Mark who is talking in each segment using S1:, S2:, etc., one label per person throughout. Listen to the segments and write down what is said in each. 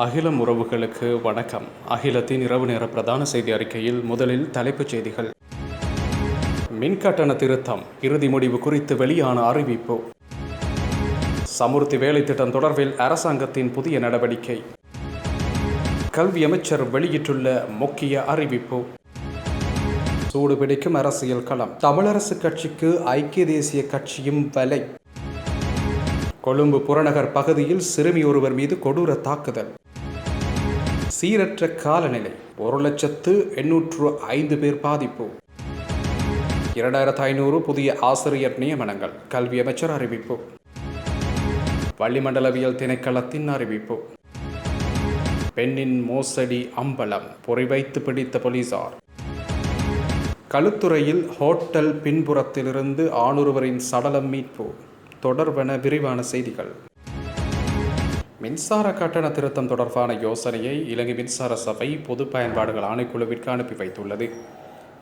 S1: அகிலம் உறவுகளுக்கு வணக்கம். அகிலத்தின் இரவு நேர பிரதான செய்தி அறிக்கையில் முதலில் தலைப்புச் செய்திகள். மின்கட்டண திருத்தம். இறுதி முடிவு குறித்து வெளியான அறிவிப்பு. சமுர்த்தி வேலை திட்டம் தொடர்பில் அரசாங்கத்தின் புதிய நடவடிக்கை. கல்வி அமைச்சர் வெளியிட்டுள்ள முக்கிய அறிவிப்பு. சூடு பிடிக்கும் அரசியல் களம். தமிழரசு கட்சிக்கு ஐக்கிய தேசிய கட்சியும் வலை. கொழும்பு புறநகர் பகுதியில் சிறுமி ஒருவர் மீது கொடூர தாக்குதல். சீரற்ற காலநிலை. ஒரு லட்சத்து எண்ணூற்று ஐந்து பேர் பாதிப்பு. இரண்டாயிரத்து ஐநூறு புதிய ஆசிரியர் நியமனங்கள். கல்வி அமைச்சர் அறிவிப்பு. வளிமண்டலவியல் திணைக்களத்தின் அறிவிப்பு. பெண்ணின் மோசடி அம்பலம். பொறிவைத்து பிடித்த போலீசார். களுத்துறையில் ஹோட்டல் பின்புறத்திலிருந்து ஆணொருவரின் சடலம் மீட்பு. தொடர்பென விரிவான செய்திகள். மின்சார கட்டண திருத்தம் தொடர்பான யோசனையை இலங்கை மின்சார சபை பொது பயன்பாடுகள் ஆணைக்குழுவிற்கு அனுப்பி வைத்துள்ளது.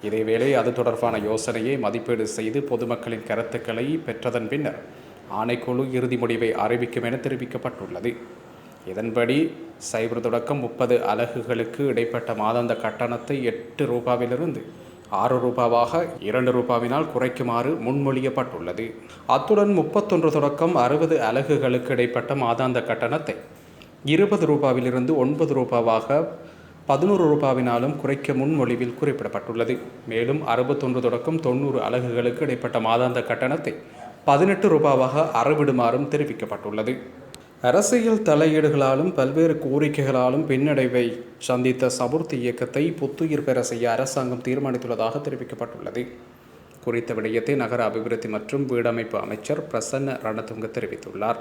S1: இதேவேளை அது தொடர்பான யோசனையை மதிப்பீடு செய்து பொதுமக்களின் கருத்துக்களை பெற்றதன் பின்னர் ஆணைக்குழு இறுதி முடிவை அறிவிக்கும் என தெரிவிக்கப்பட்டுள்ளது. இதன்படி சைபர் தொடக்கம் முப்பது அலகுகளுக்கு இடைப்பட்ட மாதாந்த கட்டணத்தை எட்டு ரூபாவிலிருந்து ஆறு ரூபாவாக இரண்டு ரூபாவினால் குறைக்குமாறு முன்மொழியப்பட்டுள்ளது. அத்துடன் முப்பத்தொன்று தொடக்கம் அறுபது அலகுகளுக்கு இடைப்பட்ட மாதாந்த கட்டணத்தை இருபது ரூபாவிலிருந்து ஒன்பது ரூபாவாக பதினோரு ரூபாவினாலும் குறைக்க முன்மொழிவில் குறிப்பிடப்பட்டுள்ளது. மேலும் அறுபத்தொன்று தொடக்கம் தொண்ணூறு அலகுகளுக்கு இடைப்பட்ட மாதாந்த கட்டணத்தை பதினெட்டு ரூபாவாக அறவிடுமாறும் தெரிவிக்கப்பட்டுள்ளது. அரசியல் தலையீடுகளாலும் பல்வேறு கோரிக்கைகளாலும் பின்னடைவை சந்தித்த சமூர்த்தி இயக்கத்தை புத்துயிர் பெற செய்ய அரசாங்கம் தீர்மானித்துள்ளதாக தெரிவிக்கப்பட்டுள்ளது. குறித்த விடயத்தை நகர அபிவிருத்தி மற்றும் வீடமைப்பு அமைச்சர் பிரசன்ன ரணதுங்க தெரிவித்துள்ளார்.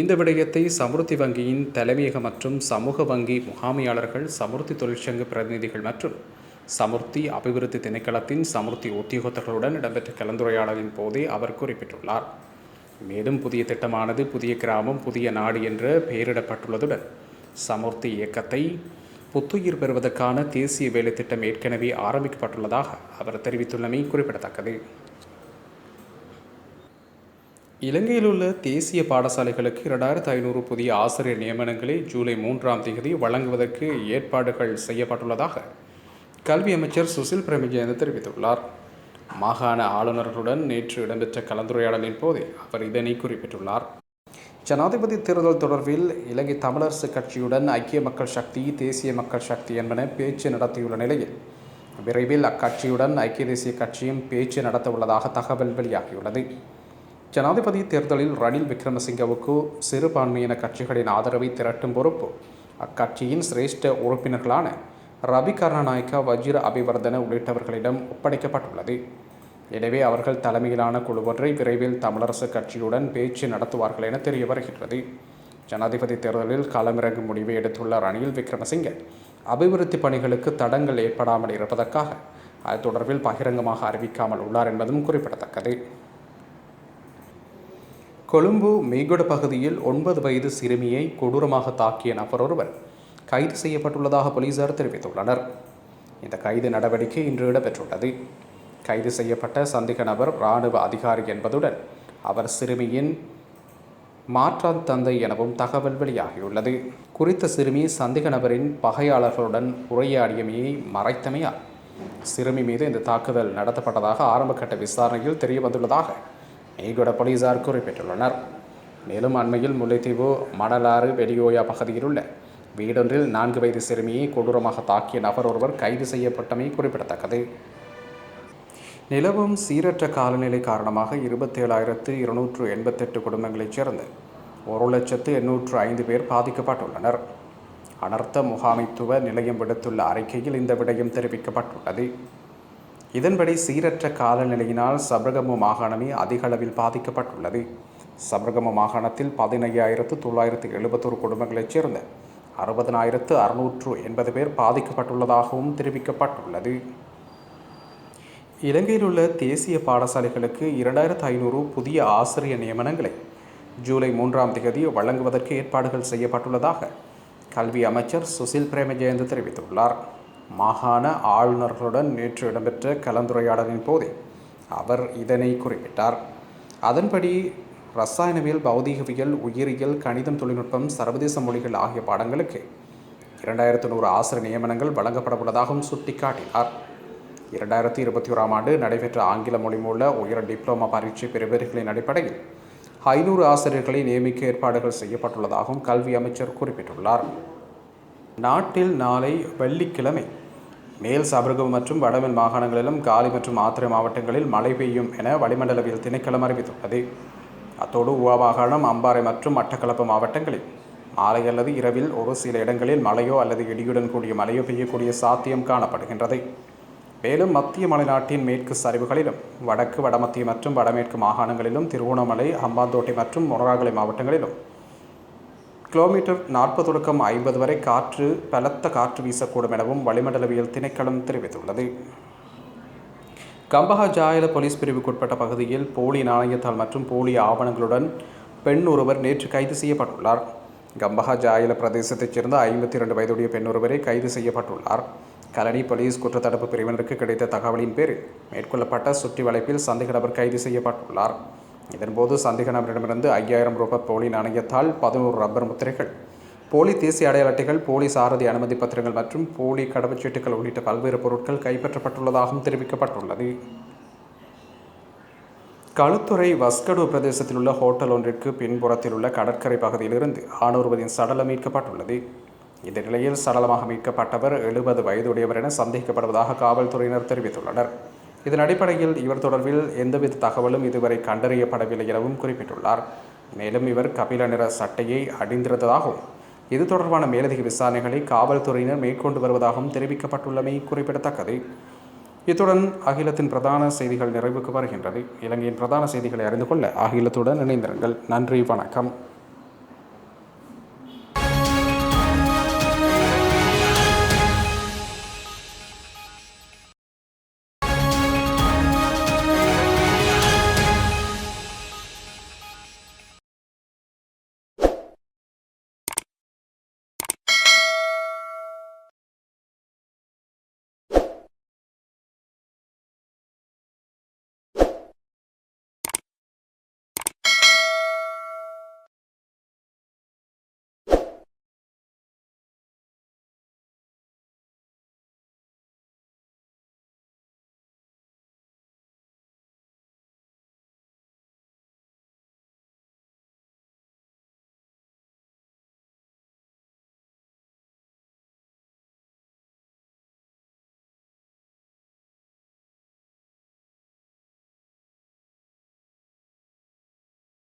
S1: இந்த விடயத்தை சமுர்த்தி வங்கியின் தலைமையக மற்றும் சமூக வங்கி முகாமையாளர்கள் சமுர்த்தி தொழிற்சங்க பிரதிநிதிகள் மற்றும் சமுர்த்தி அபிவிருத்தி திணைக்களத்தின் சமுர்த்தி உத்தியோகத்தர்களுடன் இடம்பெற்ற கலந்துரையாடலின் போதே அவர் குறிப்பிட்டுள்ளார். மேலும் புதிய திட்டமானது புதிய கிராமம் புதிய நாடு என்று பெயரிடப்பட்டுள்ளதுடன் சமுர்த்தி இயக்கத்தை புத்துயிர் பெறுவதற்கான தேசிய வேலை திட்டம் ஏற்கனவே ஆரம்பிக்கப்பட்டுள்ளதாக அவர் தெரிவித்துள்ளமை குறிப்பிடத்தக்கது. இலங்கையில் உள்ள தேசிய பாடசாலைகளுக்கு இரண்டாயிரத்து ஐநூறு புதிய ஆசிரியர் நியமனங்களை ஜூலை மூன்றாம் தேதி வழங்குவதற்கு ஏற்பாடுகள் செய்யப்பட்டுள்ளதாக கல்வி அமைச்சர் சுசில் பிரேமஜயந்த தெரிவித்துள்ளார். மாகாண ஆளுநர்களுடன் நேற்று இடம்பெற்ற கலந்துரையாடலின் போதே அவர் இதனை குறிப்பிட்டுள்ளார். ஜனாதிபதி தேர்தல் தொடர்பில் இலங்கை தமிழரசு கட்சியுடன் ஐக்கிய மக்கள் சக்தி தேசிய மக்கள் சக்தி என்பன பேச்சு நடத்தியுள்ள நிலையில் விரைவில் அக்கட்சியுடன் ஐக்கிய தேசிய கட்சியும் பேச்சு நடத்த உள்ளதாக தகவல் வெளியாகியுள்ளது. ஜனாதிபதி தேர்தலில் ரணில் விக்ரமசிங்கவுக்கு சிறுபான்மையின கட்சிகளின் ஆதரவை திரட்டும் பொறுப்பு அக்கட்சியின் சிரேஷ்ட உறுப்பினர்களான ரவி கருணாநாயக்கா வஜிர அபிவர்தன உள்ளிட்டவர்களிடம் ஒப்படைக்கப்பட்டுள்ளது. எனவே அவர்கள் தலைமையிலான குழு ஒன்றை விரைவில் தமிழரசு கட்சியுடன் பேச்சு நடத்துவார்கள் என தெரிய வருகின்றது. ஜனாதிபதி தேர்தலில் களமிறங்கும் முடிவை எடுத்துள்ள ரணில் விக்ரமசிங்கே. அபிவிருத்தி பணிகளுக்கு தடங்கள் ஏற்படாமல் இருப்பதற்காக அது தொடர்பில் பகிரங்கமாக அறிவிக்காமல் உள்ளார் என்பதும் குறிப்பிடத்தக்கது. கொழும்பு மேகுட பகுதியில் ஒன்பது வயது சிறுமியை கொடூரமாக தாக்கிய நபர் ஒருவர் கைது செய்யப்பட்டுள்ளதாக போலீசார் தெரிவித்துள்ளனர். இந்த கைது நடவடிக்கை இன்று இடம்பெற்றுள்ளது. கைது செய்யப்பட்ட சந்தேக நபர் இராணுவ அதிகாரி என்பதுடன் அவர் சிறுமியின் மாற்றான் தந்தை எனவும் தகவல் வெளியாகியுள்ளது. குறித்த சிறுமி சந்தேக நபரின் பகையாளர்களுடன் உரையாடியமையை மறைத்தமையால் சிறுமி மீது இந்த தாக்குதல் நடத்தப்பட்டதாக ஆரம்பகட்ட விசாரணையில் தெரிய வந்துள்ளதாக போலீசார் குறிப்பிட்டுள்ளனர். மேலும் அண்மையில் முல்லைத்தீவு மணலாறு வெடியோயா பகுதியில் உள்ள வீடொன்றில் நான்கு வயது சிறுமியை கொடூரமாக தாக்கிய நபர் ஒருவர் கைது செய்யப்பட்டமை குறிப்பிடத்தக்கது. நிலவும் சீரற்ற காலநிலை காரணமாக இருபத்தேழாயிரத்து இருநூற்று எண்பத்தெட்டு குடும்பங்களைச் சேர்ந்து ஒரு லட்சத்து எண்ணூற்று ஐந்து பேர் பாதிக்கப்பட்டுள்ளனர். அனர்த்த முகாமைத்துவ நிலையம் விடுத்துள்ள அறிக்கையில் இந்த விடயம் தெரிவிக்கப்பட்டுள்ளது. இதன்படி சீரற்ற காலநிலையினால் சபரகமு மாகாணமே அதிக அளவில் பாதிக்கப்பட்டுள்ளது. சபரகமு மாகாணத்தில் பதினையாயிரத்து தொள்ளாயிரத்து எழுபத்தொரு குடும்பங்களைச் சேர்ந்த அறுபதனாயிரத்து அறுநூற்று எண்பது பேர் பாதிக்கப்பட்டுள்ளதாகவும் தெரிவிக்கப்பட்டுள்ளது. இலங்கையில் உள்ள தேசிய பாடசாலைகளுக்கு இரண்டாயிரத்து ஐநூறு புதிய ஆசிரியர் நியமனங்களை ஜூலை மூன்றாம் தேதி வழங்குவதற்கு ஏற்பாடுகள் செய்யப்பட்டுள்ளதாக கல்வி அமைச்சர் சுசில் பிரேமஜெயந்த் தெரிவித்துள்ளார். மாகாண ஆளுநர்களுடன் நேற்று இடம்பெற்ற கலந்துரையாடலின் போதே அவர் இதனை குறிப்பிட்டார். அதன்படி ரசாயனவியல் பௌதீகவியல் உயிரியல் கணிதம் தொழில்நுட்பம் சர்வதேச மொழிகள் ஆகிய பாடங்களுக்கு இரண்டாயிரத்து நூறு ஆசிரியர் நியமனங்கள் வழங்கப்படவுள்ளதாகவும் சுட்டிக்காட்டினார். இரண்டாயிரத்தி இருபத்தி ஓராம் ஆண்டு நடைபெற்ற ஆங்கில மொழி மூல உயர் டிப்ளமா பரீட்சை பெறுபவர்களின் அடிப்படையில் ஐநூறு ஆசிரியர்களை நியமிக்க ஏற்பாடுகள் செய்யப்பட்டுள்ளதாகவும் கல்வி அமைச்சர் குறிப்பிட்டுள்ளார். நாட்டில் நாளை வெள்ளிக்கிழமை மேல் சபரகம் மற்றும் வடமேல் மாகாணங்களிலும் காலி மற்றும் ஆத்திரை மாவட்டங்களில் மழை பெய்யும் என வளிமண்டலவியல் திணைக்களம் அறிவித்துள்ளது. அத்தோடு உவா மாகாணம் அம்பாறை மற்றும் மட்டக்களப்பு மாவட்டங்களில் மாலை அல்லது இரவில் ஒரு சில இடங்களில் மழையோ அல்லது இடியுடன் கூடிய மழையோ பெய்யக்கூடிய சாத்தியம் காணப்படுகின்றது. மேலும் மத்திய மலைநாட்டின் மேற்கு சரிவுகளிலும் வடக்கு வடமத்திய மற்றும் வடமேற்கு மாகாணங்களிலும் திருவோணமலை ஹம்பாந்தோட்டை மற்றும் மொனராகலை மாவட்டங்களிலும். கிலோமீட்டர் நாற்பது தொடக்கம் ஐம்பது வரை காற்று பலத்த காற்று வீசக்கூடும் எனவும் வளிமண்டலவியல் திணைக்களம் தெரிவித்துள்ளது. கம்பஹா ஜாயல போலீஸ் பிரிவுக்குட்பட்ட பகுதியில் போலி நாணயத்தால் மற்றும் போலி ஆவணங்களுடன் பெண் ஒருவர் நேற்று கைது செய்யப்பட்டுள்ளார். கம்பஹா ஜாயல பிரதேசத்தைச் சேர்ந்த ஐம்பத்தி இரண்டு வயதுடைய பெண் ஒருவரை கைது செய்யப்பட்டுள்ளார். கலனி போலீஸ் குற்றத்தடுப்பு பிரிவினருக்கு கிடைத்த தகவலின் பேரில் மேற்கொள்ளப்பட்ட சுற்றி வளைப்பில் சந்தேக நபர் கைது செய்யப்பட்டுள்ளார். இதன்போது சந்தேக நபரிடமிருந்து ஐயாயிரம் ரூபாய் போலி நாணயத்தால் பதினோரு ரப்பர் முத்திரைகள் போலி தேசிய அடையாள அட்டைகள் போலி சாரதி அனுமதி பத்திரங்கள் மற்றும் போலி கடவுச்சீட்டுகள் உள்ளிட்ட பல்வேறு பொருட்கள் கைப்பற்றப்பட்டுள்ளதாகவும் தெரிவிக்கப்பட்டுள்ளது. களுத்துறை வஸ்கடு பிரதேசத்தில் உள்ள ஹோட்டல் ஒன்றிற்கு பின்புறத்தில் உள்ள கடற்கரை பகுதியிலிருந்து ஆணொருவரின் சடலம் மீட்கப்பட்டுள்ளது. இந்த நிலையில் சடலமாக மீட்கப்பட்டவர் எழுபது வயதுடையவர் என சந்தேகிக்கப்படுவதாக காவல்துறையினர் தெரிவித்துள்ளனர். இதன் அடிப்படையில் இவர் தொடர்பில் எந்தவித தகவலும் இதுவரை கண்டறியப்படவில்லை எனவும் குறிப்பிட்டுள்ளார். மேலும் இவர் கபில நிற சட்டையை அணிந்திருந்ததாகவும் இது தொடர்பான மேலதிக விசாரணைகளை காவல்துறையினர் மேற்கொண்டு வருவதாகவும் தெரிவிக்கப்பட்டுள்ளமை குறிப்பிடத்தக்கது. இத்துடன் அகிலத்தின் பிரதான செய்திகள் நிறைவுக்கு வருகின்றது. இலங்கையின் பிரதான செய்திகளை அறிந்து கொள்ள அகிலத்துடன் இணைந்திருங்கள். நன்றி வணக்கம்.